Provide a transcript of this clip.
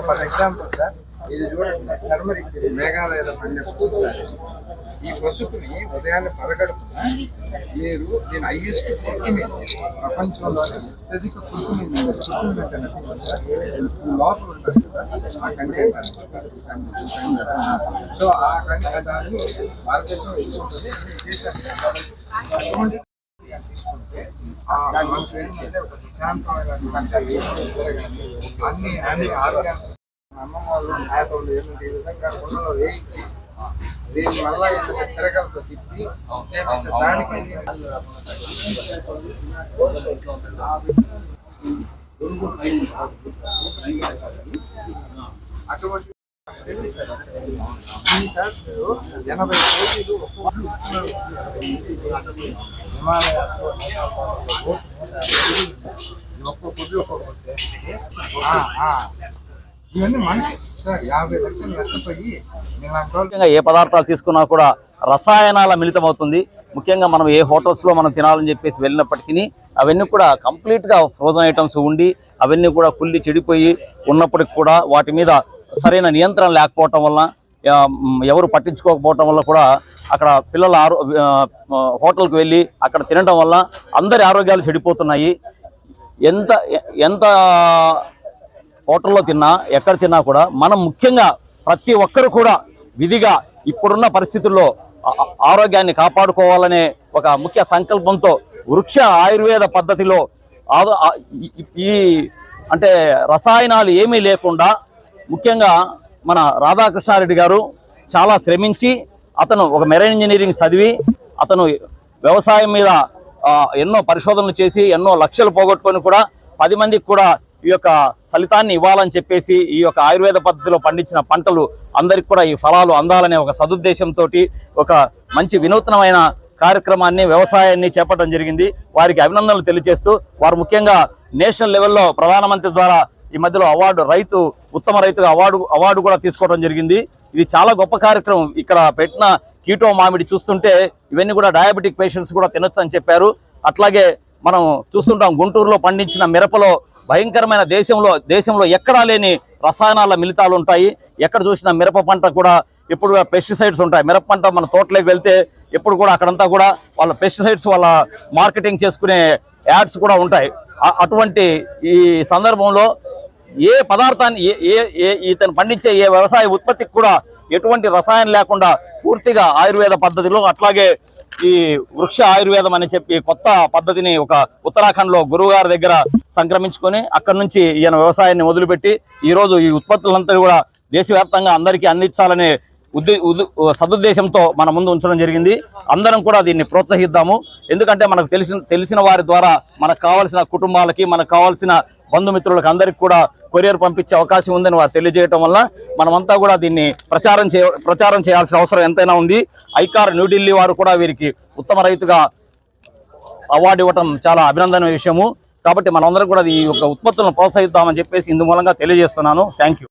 For example sir ఇది చూడండి turmeric ఇది మేఘాలయలో పండే ఈ పసుపుని ఉదయాన్నే పరగడుపున మీరు దీని హైయెస్ట్ కుర్కుమి ప్రపంచంలోనే అత్యధిక కుర్కుమి కుర్కుమి అంటే లోపల ఉంటుంది కదా, ఆ కంటైనర్ సో ఆ కంటే దాన్ని భారతదేశం ఉంటుంది తీసుకుంటే ఒక ప్రశాంతమైన అన్ని అన్ని ఆర్గాన్స్ వాళ్ళు వాళ్ళు ఏంటంటే ఈ విధంగా కుండలో వేయించి దీని వల్ల ఏంటంటే తిరగలతో తిప్పి దానికి అటువంటి ఎనభై కేజీలు ఒక్కొక్క హిమాలయాస్లో ఒక్క గుడ్లు ఇవన్నీ మనిషి సార్ యాభై లక్షలు నష్టపోయి ముఖ్యంగా ఏ పదార్థాలు తీసుకున్నా కూడా రసాయనాల మిళితమవుతుంది. ముఖ్యంగా మనం ఏ హోటల్స్లో మనం తినాలని చెప్పేసి వెళ్ళినప్పటికీ అవన్నీ కూడా కంప్లీట్గా ఫ్రోజన్ ఐటమ్స్ ఉండి అవన్నీ కూడా కుళ్ళి చెడిపోయి ఉన్నప్పటికి కూడా వాటి మీద సరైన నియంత్రణ లేకపోవటం వలన ఎవరు పట్టించుకోకపోవటం వల్ల కూడా అక్కడ పిల్లల ఆరో హోటల్కి వెళ్ళి అక్కడ తినడం వల్ల అందరి ఆరోగ్యాలు చెడిపోతున్నాయి. ఎంత ఎంత హోటల్లో తిన్నా ఎక్కడ తిన్నా కూడా మనం ముఖ్యంగా ప్రతి ఒక్కరు కూడా విధిగా ఇప్పుడున్న పరిస్థితుల్లో ఆరోగ్యాన్ని కాపాడుకోవాలనే ఒక ముఖ్య సంకల్పంతో వృక్ష ఆయుర్వేద పద్ధతిలో ఈ అంటే రసాయనాలు ఏమీ లేకుండా ముఖ్యంగా మన రాధాకృష్ణారెడ్డి గారు చాలా శ్రమించి అతను ఒక మెరైన్ ఇంజనీరింగ్ చదివి అతను వ్యవసాయం మీద ఎన్నో పరిశోధనలు చేసి ఎన్నో లక్షలు పోగొట్టుకొని కూడా పది మందికి కూడా ఈ యొక్క ఫలితాన్ని ఇవ్వాలని చెప్పేసి ఈ యొక్క ఆయుర్వేద పద్ధతిలో పండించిన పంటలు అందరికి కూడా ఈ ఫలాలు అందాలనే ఒక సదుద్దేశంతో ఒక మంచి వినూత్నమైన కార్యక్రమాన్ని వ్యవసాయాన్ని చేపట్టడం జరిగింది. వారికి అభినందనలు తెలియజేస్తూ వారు ముఖ్యంగా నేషనల్ లెవెల్లో ప్రధానమంత్రి ద్వారా ఈ మధ్యలో అవార్డు రైతు ఉత్తమ రైతుగా అవార్డు అవార్డు కూడా తీసుకోవడం జరిగింది. ఇది చాలా గొప్ప కార్యక్రమం. ఇక్కడ పెట్టిన కీటో మామిడి చూస్తుంటే ఇవన్నీ కూడా డయాబెటిక్ పేషెంట్స్ కూడా తినొచ్చు అని చెప్పారు. అట్లాగే మనం చూస్తుంటాం గుంటూరులో పండించిన మిరపలో భయంకరమైన దేశంలో దేశంలో ఎక్కడా లేని రసాయనాల మిలితాలు ఉంటాయి. ఎక్కడ చూసినా మిరప పంట కూడా ఎప్పుడు పెస్టిసైడ్స్ ఉంటాయి. మిరప పంట మన తోటలోకి వెళ్తే ఎప్పుడు కూడా అక్కడంతా కూడా వాళ్ళ పెస్టిసైడ్స్ వాళ్ళ మార్కెటింగ్ చేసుకునే యాడ్స్ కూడా ఉంటాయి. అటువంటి ఈ సందర్భంలో ఏ పదార్థాన్ని ఏ ఏ ఏ ఇతను పండించే ఏ వ్యవసాయ ఉత్పత్తికి కూడా ఎటువంటి రసాయనం లేకుండా పూర్తిగా ఆయుర్వేద పద్ధతిలో అట్లాగే ఈ వృక్ష ఆయుర్వేదం అని చెప్పి కొత్త పద్ధతిని ఒక ఉత్తరాఖండ్లో గురువుగారి గురువు గారి దగ్గర సంక్రమించుకొని అక్కడి నుంచి ఈయన వ్యవసాయాన్ని మొదలుపెట్టి ఈరోజు ఈ ఉత్పత్తులంతా కూడా దేశవ్యాప్తంగా అందరికీ అందించాలనే ఉద్దే సదుద్దేశంతో మన ముందు ఉంచడం జరిగింది. అందరం కూడా దీన్ని ప్రోత్సహిద్దాము. ఎందుకంటే మనకు తెలిసిన తెలిసిన వారి ద్వారా మనకు కావాల్సిన కుటుంబాలకి మనకు కావాల్సిన బంధుమిత్రులకు అందరికి కూడా కొరియర్ పంపించే అవకాశం ఉందని వారు తెలియజేయటం వల్ల మనమంతా కూడా దీన్ని ప్రచారం చేయ ప్రచారం చేయాల్సిన అవసరం ఎంతైనా ఉంది. ఐకార్ న్యూఢిల్లీ వారు కూడా వీరికి ఉత్తమ రైతుగా అవార్డు ఇవ్వటం చాలా అభినందన విషయము. కాబట్టి మనందరం కూడా ఈ యొక్క ఉత్పత్తులను ప్రోత్సహిద్దామని చెప్పేసి ఇందు మూలంగా తెలియజేస్తున్నాను. Thank you